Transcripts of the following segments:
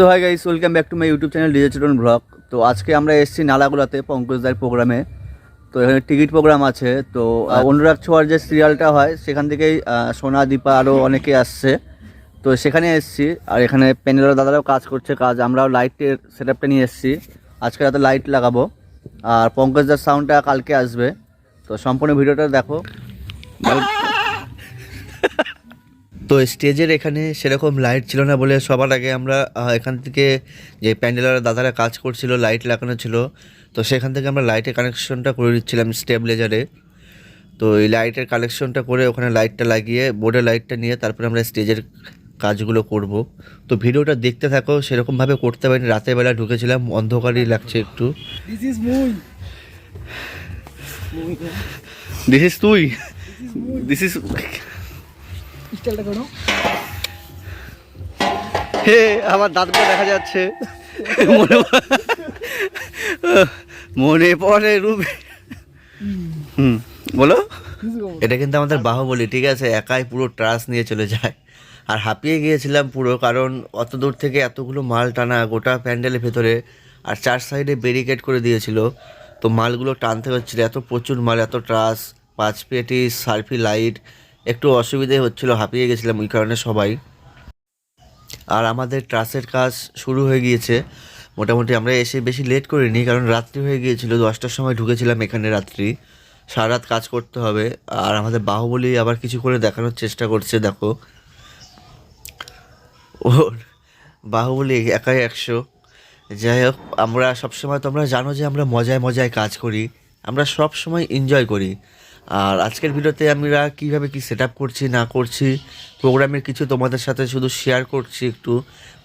So hi guys welcome back to my YouTube channel DJ children blog তো আজকে আমরা এসেছি নালাগোলাতে পঙ্কজদার প্রোগ্রামে। তো এখানে টিকিট প্রোগ্রাম আছে। তো অনুরাগ ছোঁয়ার যে সিরিয়ালটা হয় সেখান থেকেই সোনা দীপা আরও অনেকে আসছে। তো সেখানে এসেছি। আর এখানে প্যানেলের দাদারাও কাজ করছে কাজ। আমরাও লাইটের সেট আপটা নিয়ে এসেছি। আজকে রাতে লাইট লাগাবো। আর পঙ্কজদার সাউন্ডটা কালকে আসবে। তো সম্পূর্ণ ভিডিওটা দেখো। তো স্টেজের এখানে সেরকম লাইট ছিল না বলে সবার আগে আমরা এখান থেকে যে প্যান্ডেলের দাদারা কাজ করছিল লাইট লাগানো ছিল তো সেখান থেকে আমরা লাইটের কানেকশনটা করে দিচ্ছিলাম স্টেবিলাইজারে তো এই লাইটের কানেকশনটা করে ওখানে লাইটটা লাগিয়ে বোর্ডে লাইটটা নিয়ে তারপরে আমরা স্টেজের কাজগুলো করব। তো ভিডিওটা দেখতে থাকো সেরকমভাবে করতে পারিনি রাতের বেলা ঢুকেছিলাম অন্ধকারই লাগছে একটু. দিস ইস তুই? দিস ইস স্টাইলটা করো। হে আমার দাঁতটা দেখা যাচ্ছে। মনে মনে পড়ে রূপে হুম বলো। এটা কিন্তু আমাদের বাহুবলী ঠিক আছে? একাই পুরো ট্রাস নিয়ে চলে যায়। আর হাঁপিয়ে গিয়েছিলাম পুরো কারণ অত দূর থেকে এতগুলো মাল টানা গোটা প্যান্ডেলের ভেতরে আর চার সাইডে ব্যারিকেড করে দিয়েছিল। তো মালগুলো টানতে হচ্ছিল এত প্রচুর মাল এত ট্রাস পাঁচ পেটি সার্ফি লাইট একটু অসুবিধে হচ্ছিল, হাঁপিয়ে গেছিলাম ওই কারণে সবাই। আর আমাদের ট্রাসের কাজ শুরু হয়ে গিয়েছে। মোটামুটি আমরা এসে বেশি লেট করিনি, কারণ রাত্রি হয়ে গিয়েছিল, দশটার সময় ঢুকেছিলাম এখানে রাত্রি। সারা রাত কাজ করতে হবে, আর আমাদের বাহুবলী আবার কিছু করে দেখানোর চেষ্টা করছে, দেখো। ওর বাহুবলী একাই একশো। যাই হোক, আমরা সবসময় তোমরা জানো যে আমরা মজায় মজায় কাজ করি, আমরা সব সময় এনজয় করি। আর আজকের ভিডিওতে আমরা কীভাবে কি সেট করছি, না করছি প্রোগ্রামের কিছু তোমাদের সাথে শুধু শেয়ার করছি একটু।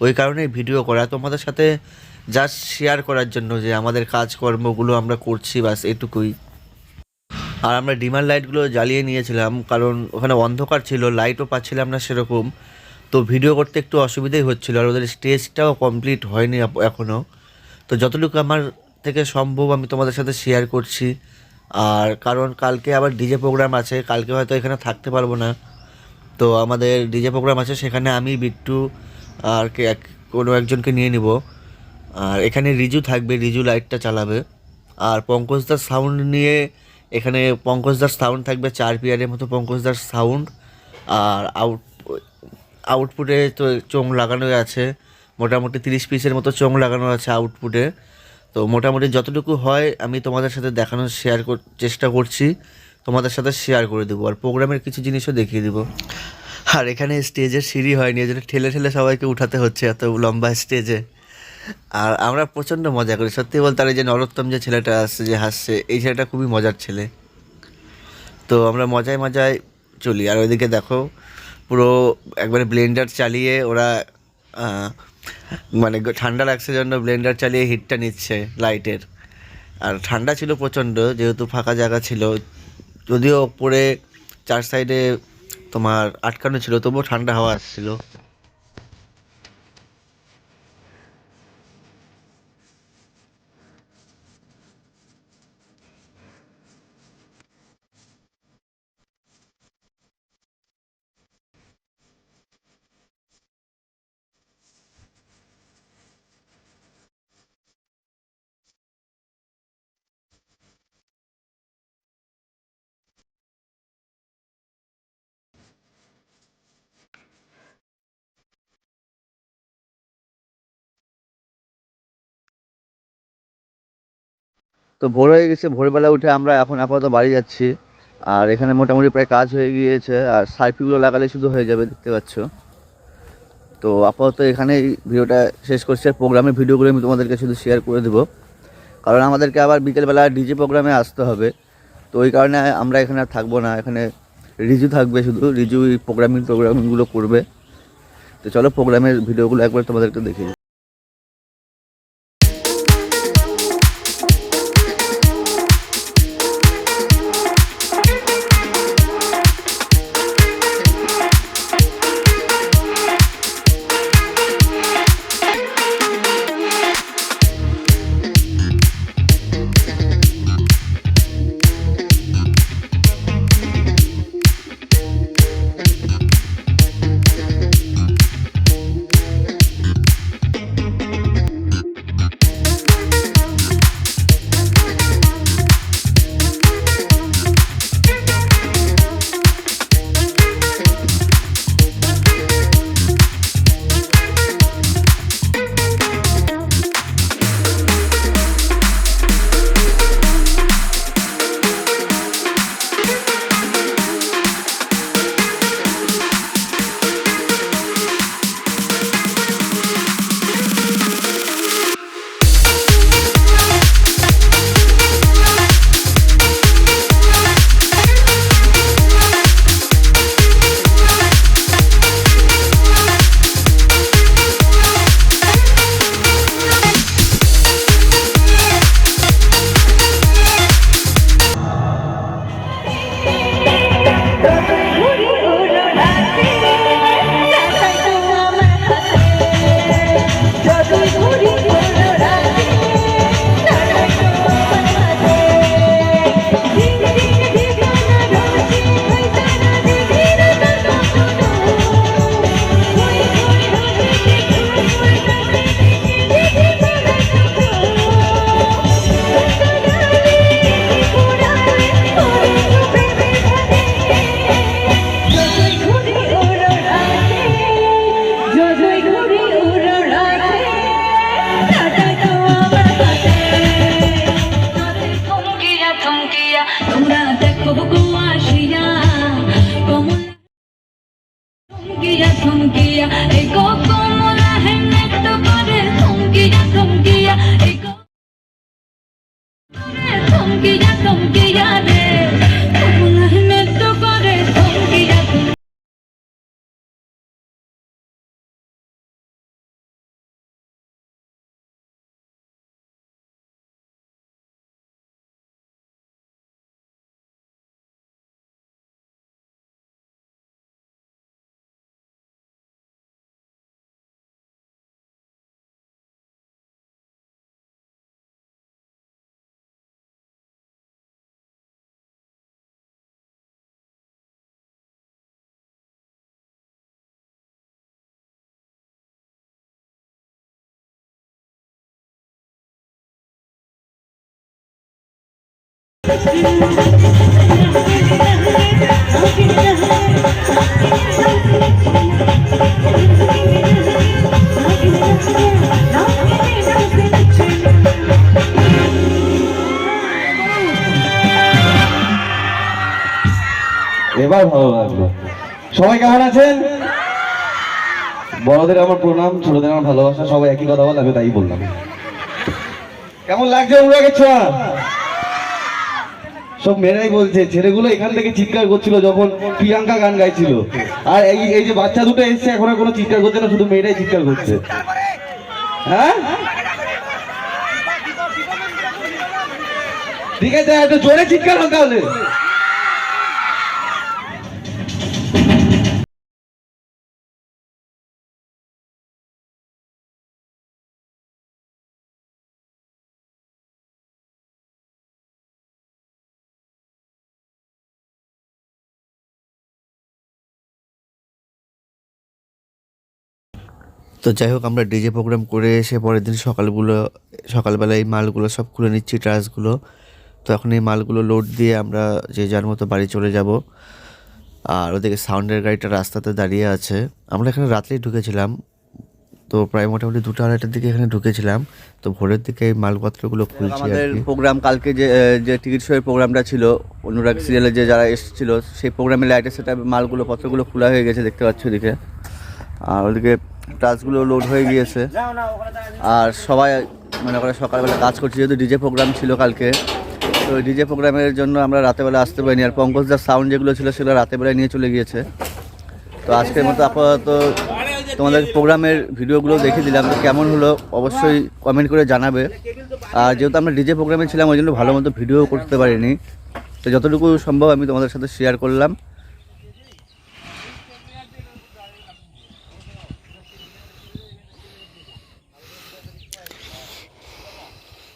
ওই কারণেই ভিডিও করা। তোমাদের সাথে জাস্ট শেয়ার করার জন্য যে আমাদের কাজকর্মগুলো আমরা করছি বাস এটুকুই। আর আমরা ডিমার লাইটগুলো জ্বালিয়ে নিয়েছিলাম, কারণ ওখানে অন্ধকার ছিল লাইটও পাচ্ছিলাম না সেরকম। তো ভিডিও করতে একটু অসুবিধাই হচ্ছিল, আর ওদের স্টেজটাও কমপ্লিট হয়নি এখনও তো যতটুকু আমার থেকে সম্ভব আমি তোমাদের সাথে শেয়ার করছি। আর কারণ কালকে আবার ডিজে প্রোগ্রাম আছে, কালকে হয়তো এখানে থাকতে পারব না। তো আমাদের ডিজে প্রোগ্রাম আছে, সেখানে আমি, বিট্টু আর কে, এক, কোনো একজনকে নিয়ে নিব। আর এখানে রিজু থাকবে, রিজু লাইটটা চালাবে। আর পঙ্কজদার সাউন্ড নিয়ে এখানে পঙ্কজদার সাউন্ড থাকবে, চার পিয়ারের মতো পঙ্কজদার সাউন্ড আর আউট আউটপুটে তো চোং লাগানো আছে, মোটামুটি তিরিশ পিসের মতো চোং লাগানো আছে আউটপুটে তো মোটামুটি যতটুকু হয়, আমি তোমাদের সাথে দেখানোর শেয়ার চেষ্টা করছি। তোমাদের সাথে শেয়ার করে দেবো, আর প্রোগ্রামের কিছু জিনিসও দেখিয়ে দেবো। আর এখানে স্টেজের সিঁড়ি হয়নি, এই জন্য ঠেলে ঠেলে সবাইকে উঠাতে হচ্ছে এত লম্বা স্টেজে আর আমরা প্রচণ্ড মজা করি, সত্যি বলতে আর এই যে নরোত্তম যে ছেলেটা আসছে, যে হাসছে, এই ছেলেটা খুবই মজার ছেলে। তো আমরা মজায় মজায় চলি, আর ওইদিকে দেখো পুরো একবারে ব্লেন্ডার চালিয়ে ওরা মানে ঠান্ডা লাগছে জন্য ব্লেন্ডার চালিয়ে হিটটা নিচ্ছে লাইটের আর ঠান্ডা ছিল প্রচণ্ড, যেহেতু ফাঁকা জায়গা ছিল। যদিও ওপরে চার সাইডে তোমার আটকানো ছিল, তবুও ঠান্ডা হাওয়া আসছিল। তো ভোর হয়ে গেছে, ভোরবেলা উঠে আমরা এখন আপাতত বাড়ি যাচ্ছি। আর এখানে মোটামুটি প্রায় কাজ হয়ে গিয়েছে, আর সাইফিগুলো লাগালে শুধু হয়ে যাবে, দেখতে পাচ্ছ। তো আপাতত এখানেই ভিডিওটা শেষ করছি, আর প্রোগ্রামের ভিডিওগুলো আমি তোমাদেরকে শুধু শেয়ার করে দেবো। কারণ আমাদেরকে আবার বিকেলবেলা ডিজে প্রোগ্রামে আসতে হবে, তো ওই কারণে আমরা এখানে আর থাকব না, এখানে রিজু থাকবে শুধু, রিজু প্রোগ্রামিং প্রোগ্রামিংগুলো করবে। তো চলো প্রোগ্রামের ভিডিওগুলো একবার তোমাদেরকে দেখে আমরা দেখব কুয়াশিয়া কমলা থমকিয়া থমকিয়া এবার ভালো লাগল। সবাই কেমন আছেন? বড়দের আমার প্রণাম, ছোটদের আমার ভালোবাসা, সবাই একই কথা বল, আমি তাই বললাম। কেমন লাগছে অনুরাগের ছোঁয়া? সব মেয়েরাই বলছে, ছেলেগুলো এখান থেকে চিৎকার করছিল যখন প্রিয়াঙ্কা গান গাইছিল। আর এই এই যে বাচ্চা দুটো এসছে, এখন আর কোনো চিৎকার করছে না, শুধু মেয়েরাই চিৎকার করছে। হ্যাঁ? ঠিক আছে, একটু জোরে চিৎকার হোক তাহলে। তো যাই হোক আমরা ডিজে প্রোগ্রাম করে এসে পরের দিন সকালগুলো সকালবেলা এই মালগুলো সব খুলে নিচ্ছি ট্রাসগুলো। তো এখন এই মালগুলো লোড দিয়ে আমরা যে যার মতো বাড়ি চলে যাব। আর ওদিকে সাউন্ডের গাড়িটা রাস্তাতে দাঁড়িয়ে আছে। আমরা এখানে রাত্রেই ঢুকেছিলাম। তো প্রায় মোটামুটি দুটো আড়াইটার দিকে এখানে ঢুকেছিলাম। তো ভোরের দিকে এই মালপত্রগুলো খুলছি আমাদের প্রোগ্রাম কালকে যে যে টিকিট শোয়ের প্রোগ্রামটা ছিল অনুরাগ সিরিয়ালে যে যারা এসেছিল সেই প্রোগ্রামে লাইটের সেটা মালগুলো পত্রগুলো খোলা হয়ে গেছে দেখতে পাচ্ছ ওদিকে। আর ওদিকে টাচগুলো লোড হয়ে গিয়েছে। আর সবাই মনে করে সকালবেলা কাজ করছি, যেহেতু ডিজে প্রোগ্রাম ছিল কালকে। তো ডিজে প্রোগ্রামের জন্য আমরা রাতেবেলা আসতে পারিনি। আর পঙ্কজদার সাউন্ড যেগুলো ছিল সেগুলো রাতেবেলায় নিয়ে চলে গিয়েছে। তো আজকের মতো আপাতত তোমাদের প্রোগ্রামের ভিডিওগুলো দেখে দিলাম। তো কেমন হলো অবশ্যই কমেন্ট করে জানাবে। আর যেহেতু আমরা ডিজে প্রোগ্রামে ছিলাম, ওই জন্য ভালো মতো ভিডিও করতে পারিনি। তো যতটুকু সম্ভব আমি তোমাদের সাথে শেয়ার করলাম।